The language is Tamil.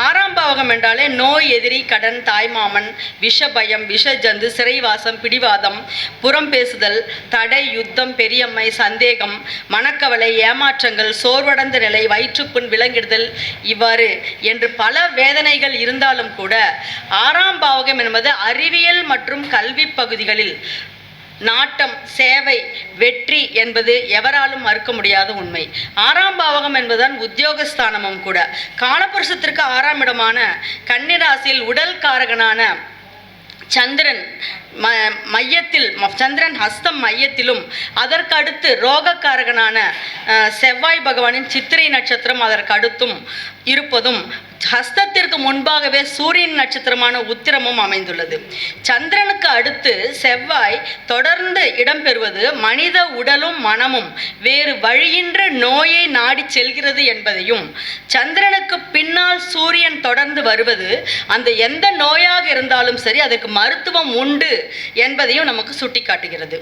ஆறாம் பாவகம் என்றாலே நோய் எதிரி கடன் தாய்மாமன் விஷ பயம் விஷ ஜந்து சிறைவாசம் பிடிவாதம் புறம் பேசுதல் தடை யுத்தம் பெரியம்மை சந்தேகம் மனக்கவலை ஏமாற்றங்கள் சோர்வடைந்த நிலை வயிற்றுப்புண் விலங்கிடுதல் இவ்வாறு என்று பல வேதனைகள் இருந்தாலும் கூட ஆறாம் பாவகம் என்பது அறிவியல் மற்றும் கல்வி பகுதிகளில் நாட்டம் சேவை வெற்றி என்பது எவராலும் மறுக்க முடியாத உண்மை. ஆறாம் பாவகம் என்பதுதான் உத்தியோகஸ்தானமும் கூட. காலபுருஷத்திற்கு ஆறாம் இடமான கன்னிராசியில் உடல் காரகனான சந்திரன் ம மையத்தில் சந்திரன் ஹஸ்தம் மையத்திலும் அதற்கு அடுத்து ரோகக்காரகனான செவ்வாய் பகவானின் சித்திரை நட்சத்திரம் அதற்கு அடுத்தும் இருப்பதும் ஹஸ்தத்திற்கு முன்பாகவே சூரியன் நட்சத்திரமான உத்திரமும் அமைந்துள்ளது. சந்திரனுக்கு அடுத்து செவ்வாய் தொடர்ந்து இடம்பெறுவது மனித உடலும் மனமும் வேறு வழியின்றி நோயை நாடி செல்கிறது என்பதையும் சந்திரனுக்கு பின்னால் சூரியன் தொடர்ந்து வருவது அந்த எந்த நோயாக இருந்தாலும் சரி அதற்கு மருத்துவம் உண்டு என்பதையும் நமக்கு சுட்டிக்காட்டுகிறது.